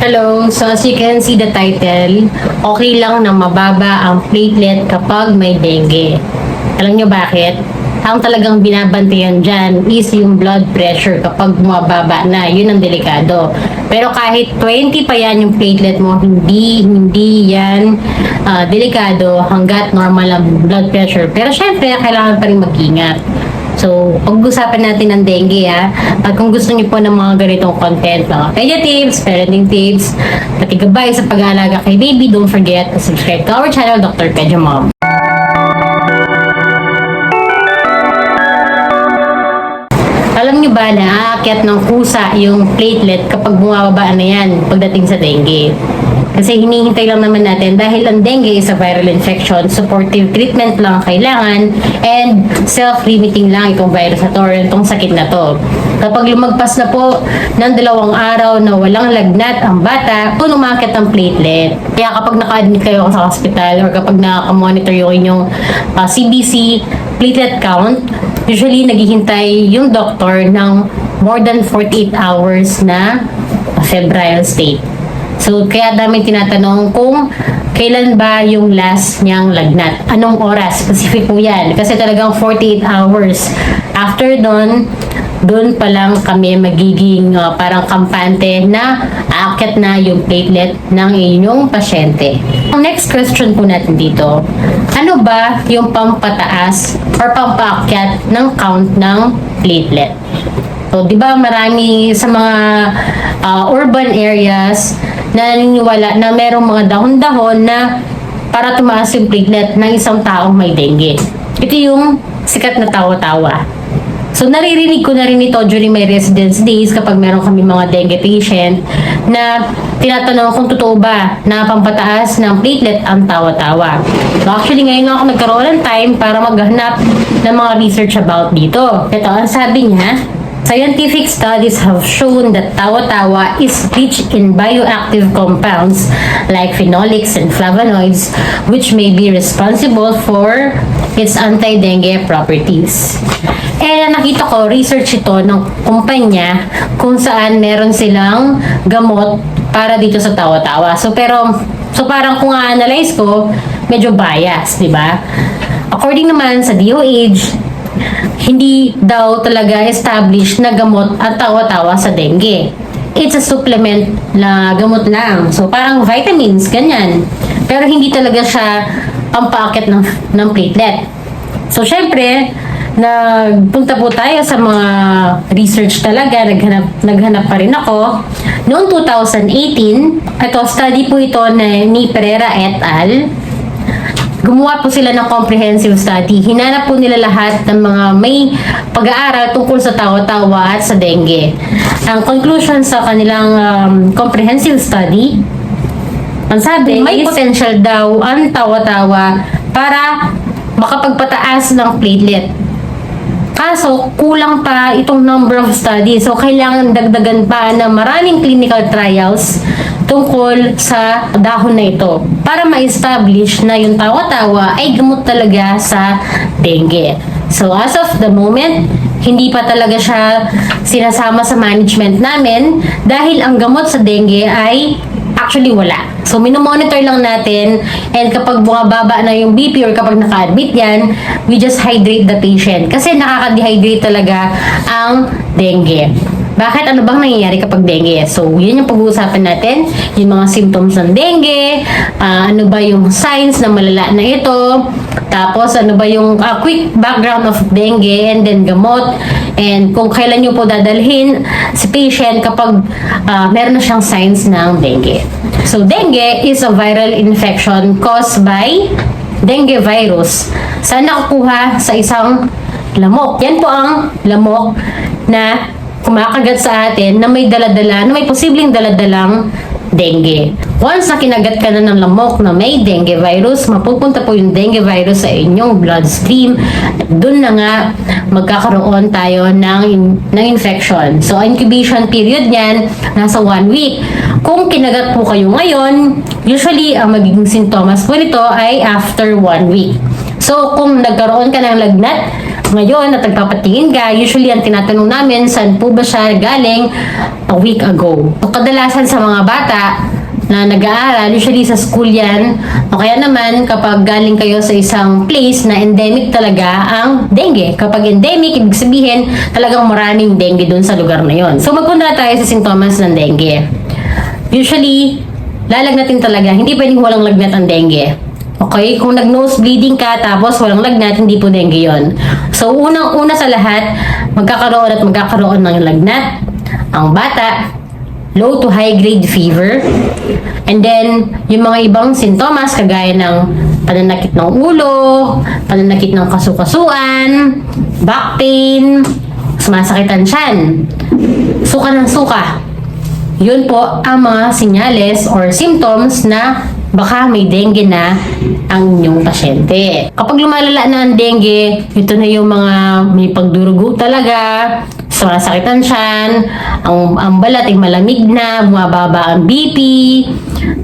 Hello, so as you can see the title, okay lang na mababa ang platelet kapag may dengue. Alam nyo bakit? Ang talagang binabantayan dyan is yung blood pressure kapag bumababa na. Yun ang delikado. Pero kahit 20 pa yan yung platelet mo, hindi, hindi yan ah, delikado hanggat normal ang blood pressure. Pero syempre, kailangan pa rin mag-ingat. So, pag-usapan natin ng dengue ha. At kung gusto niyo po ng mga ganitong content, mga pedia tips, parenting tips, pati gabay sa pag-aalaga kay baby, don't forget to subscribe to our channel, Dr. Pedia Mom. Alam niyo ba na aakyat ng kusa yung platelet kapag bumababa na yan pagdating sa dengue? Kasi hinihintay lang naman natin dahil ang dengue is a viral infection, supportive treatment lang ang kailangan, and self-limiting lang itong virus na to or itong sakit na to. Kapag lumagpas na po ng dalawang araw na walang lagnat ang bata, kung umakit ang platelet. Kaya kapag naka-admit kayo sa hospital or kapag nakaka-monitor yung inyong ah, CBC platelet count, usually naghihintay yung doctor ng more than 48 hours na febrile state. So, kaya dami tinatanong kung kailan ba yung last niyang lagnat. Anong oras? Specific po yan. Kasi talagang 48 hours. After nun, doon pa lang kami magiging uh, parang kampante na aakyat na yung platelet ng inyong pasyente. Ang next question po natin dito, ano ba yung pampataas or pampaakyat ng count ng platelet? So, di ba marami sa mga ah, urban areas na naniniwala na merong mga dahon-dahon na para tumaas yung platelet ng isang taong may dengue. Ito yung sikat na tawa-tawa. So, naririnig ko na rin ito during my residence days kapag meron kami mga dengue patient na tinatanong kung totoo ba na pampataas ng platelet ang tawa-tawa. So, actually, ngayon ako nagkaroon ng time para maghanap ng mga research about dito. Ito, ang sabi niya, Scientific studies have shown that tawa-tawa is rich in bioactive compounds like phenolics and flavonoids which may be responsible for its anti-dengue properties. And nakita ko, research ito ng kumpanya kung saan meron silang gamot para dito sa tawa-tawa. So, pero, so parang kung analyze ko, medyo bias, di ba? According naman sa DOH, hindi daw talaga established na gamot ang tawa-tawa sa dengue. It's a supplement na gamot lang. So, parang vitamins, ganyan. Pero hindi talaga siya pampaakit ng, ng platelet. So, syempre, nagpunta po tayo sa mga research talaga, naghanap, naghanap pa rin ako. Noong 2018, ito, study po ito na ni Pereira et al. Gumawa po sila ng comprehensive study. Hinanap po nila lahat ng mga may pag-aaral tungkol sa tawa-tawa at sa dengue. Ang conclusion sa kanilang um, comprehensive study, ang sabi, may potential daw ang tawa-tawa para makapagpataas ng platelet. Kaso, kulang pa itong number of studies. So, kailangan dagdagan pa na maraming clinical trials tungkol sa dahon na ito para ma-establish na yung tawa-tawa ay gamot talaga sa dengue. So, as of the moment, hindi pa talaga siya sinasama sa management namin dahil ang gamot sa dengue ay actually wala. So, minomonitor lang natin and kapag bumababa na yung BP or kapag naka-admit yan, we just hydrate the patient. Kasi nakaka-dehydrate talaga ang dengue. Bakit? Ano bang nangyayari kapag dengue? So, yun yung pag-uusapan natin. Yung mga symptoms ng dengue, ah, ano ba yung signs na malala na ito, tapos ano ba yung ah, quick background of dengue, and then gamot, and kung kailan nyo po dadalhin si patient kapag ah, meron na siyang signs ng dengue. So, dengue is a viral infection caused by dengue virus. Saan nakukuha? Sa isang lamok. Yan po ang lamok na kumakagat sa atin na may daladala, na may posibleng daladalang dengue. Once na kinagat ka na ng lamok na may dengue virus, mapupunta po yung dengue virus sa inyong bloodstream. Doon na nga magkakaroon tayo ng, ng infection. So, incubation period niyan, nasa one week. Kung kinagat po kayo ngayon, usually ang magiging sintomas po nito ay after one week. So, kung nagkaroon ka ng lagnat, ngayon at nagpapatingin ka, usually ang tinatanong namin, saan po ba siya galing a week ago. So, kadalasan sa mga bata, na nag-aaral, usually sa school yan, o kaya naman kapag galing kayo sa isang place na endemic talaga ang dengue. Kapag endemic, ibig sabihin talagang maraming dengue dun sa lugar na yon. So magpunta tayo sa sintomas ng dengue. Usually, lalagnatin talaga. Hindi pwedeng walang lagnat ang dengue. Okay? Kung nag-nose bleeding ka tapos walang lagnat, hindi po dengue yon. So, unang-una sa lahat, magkakaroon at magkakaroon ng lagnat ang bata, low to high grade fever. And then, yung mga ibang sintomas kagaya ng pananakit ng ulo, pananakit ng kasukasuan, back pain, sumasakit ang tiyan, suka ng suka. Yun po ang mga sinyales or symptoms na baka may dengue na ang inyong pasyente. Kapag lumalala na ang dengue, ito na yung mga may pagdurugo talaga, sumasakit ang tiyan, ang, ang balat ay malamig na, bumababa ang BP,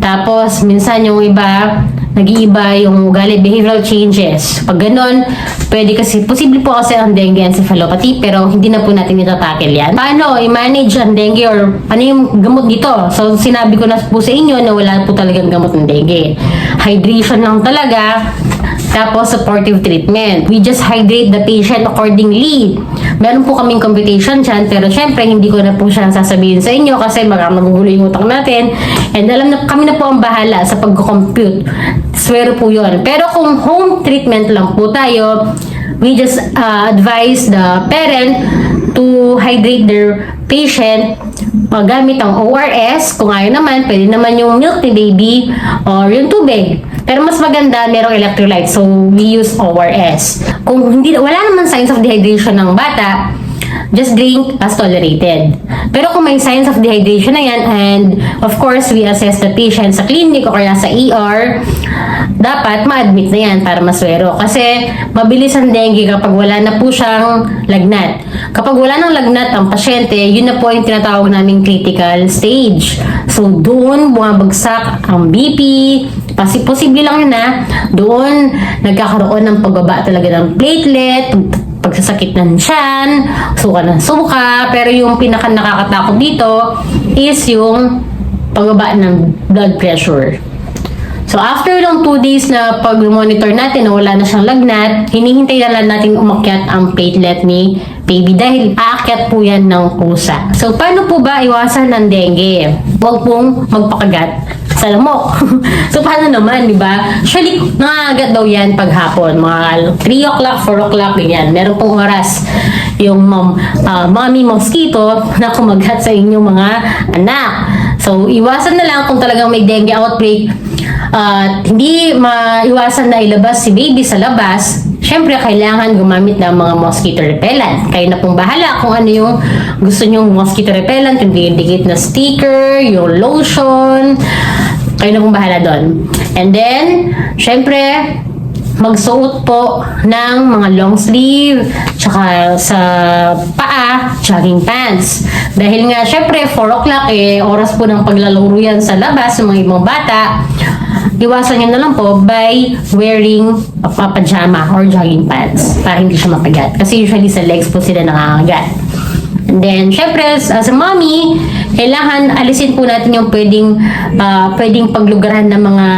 tapos minsan yung iba, nag-iiba yung ugali, behavioral changes. Pag ganun, pwede kasi, posible po kasi ang dengue encephalopathy, pero hindi na po natin itatakil yan. Paano i-manage ang dengue or ano yung gamot dito? So, sinabi ko na po sa inyo na wala po talagang gamot ng dengue. Hydration lang talaga, tapos supportive treatment. We just hydrate the patient accordingly. Meron po kaming computation dyan, pero syempre hindi ko na po siya sasabihin sa inyo kasi baka magugulo yung utak natin. And alam na kami na po ang bahala sa pag-compute. Swero po yun. Pero kung home treatment lang po tayo, we just uh, advise the parent to hydrate their patient uh, gamit ang ORS. Kung ayaw naman, pwede naman yung milk ni baby or yung tubig. Pero mas maganda, merong electrolyte. So, we use ORS. Kung hindi, wala naman signs of dehydration ng bata, just drink as tolerated. Pero kung may signs of dehydration na yan, and of course, we assess the patient sa clinic o kaya sa ER, dapat ma-admit na yan para maswero. Kasi mabilis ang dengue kapag wala na po siyang lagnat. Kapag wala nang lagnat ang pasyente, yun na po yung tinatawag naming critical stage. So, doon bumabagsak ang BP, Pasi posible lang yun na doon nagkakaroon ng pagbaba talaga ng platelet, pagsasakit ng tiyan, suka ng suka, pero yung pinaka nakakatakot dito is yung pagbaba ng blood pressure. So after ng 2 days na pag-monitor natin na wala na siyang lagnat, hinihintay na lang natin umakyat ang platelet ni baby dahil aakyat po yan ng kusa. So paano po ba iwasan ng dengue? Huwag pong magpakagat sa lamok. so paano naman, di ba? Actually, nangagat daw yan paghapon, mga 3 o'clock, 4 o'clock, ganyan. Meron pong oras yung mom, uh, mommy mosquito na kumagat sa inyong mga anak. So, iwasan na lang kung talagang may dengue outbreak at hindi maiwasan na ilabas si baby sa labas, syempre kailangan gumamit ng mga mosquito repellent. Kayo na pong bahala kung ano yung gusto nyong mosquito repellent, yung dikit na sticker, yung lotion, kayo na pong bahala doon. And then, syempre, magsuot po ng mga long sleeve, tsaka sa paa, jogging pants. Dahil nga, syempre, 4 o'clock eh, oras po ng paglalaro yan sa labas ng mga ibang bata. Iwasan nyo na lang po by wearing a pajama or jogging pants para hindi siya mapagat. Kasi usually sa legs po sila nangangagat. And then, syempre, as a mommy, kailangan alisin po natin yung pwedeng, ah, pwedeng paglugaran ng mga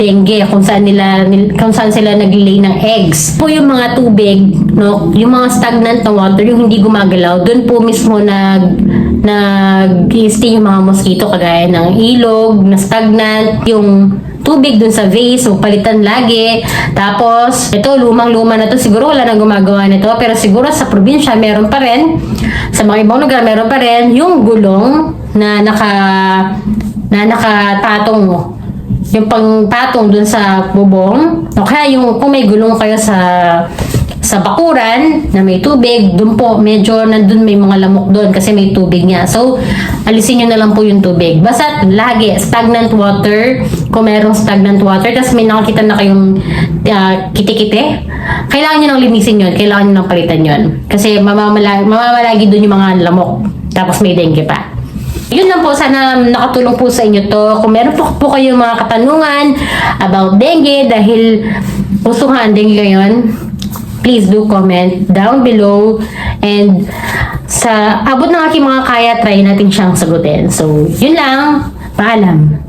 dengue kung saan nila, nil- kung saan sila nag-lay ng eggs. Po yung mga tubig, no, yung mga stagnant na water, yung hindi gumagalaw, doon po mismo nag, nag-stay yung mga mosquito kagaya ng ilog, na stagnant, yung tubig dun sa vase, so palitan lagi. Tapos, ito, lumang-luma na to. Siguro wala nang gumagawa nito, pero siguro sa probinsya meron pa rin. Sa mga ibang lugar meron pa rin yung gulong na naka na nakatatong mo. Yung pangpatong dun sa bubong. O kaya yung kung may gulong kayo sa sa bakuran na may tubig, dun po medyo nandun may mga lamok doon kasi may tubig niya. So, alisin nyo na lang po yung tubig. Basta lagi, stagnant water, kung merong stagnant water, tapos may nakakita na kayong uh, kitikite, kailangan nyo nang linisin yun, kailangan nyo nang palitan yun. Kasi mamamalagi, mamamalagi doon yung mga lamok, tapos may dengue pa. Yun lang po, sana nakatulong po sa inyo to. Kung meron po, po kayong mga katanungan about dengue, dahil ang dengue ngayon, please do comment down below and sa abot ng aking mga kaya, try natin siyang sagutin. So, yun lang. Paalam.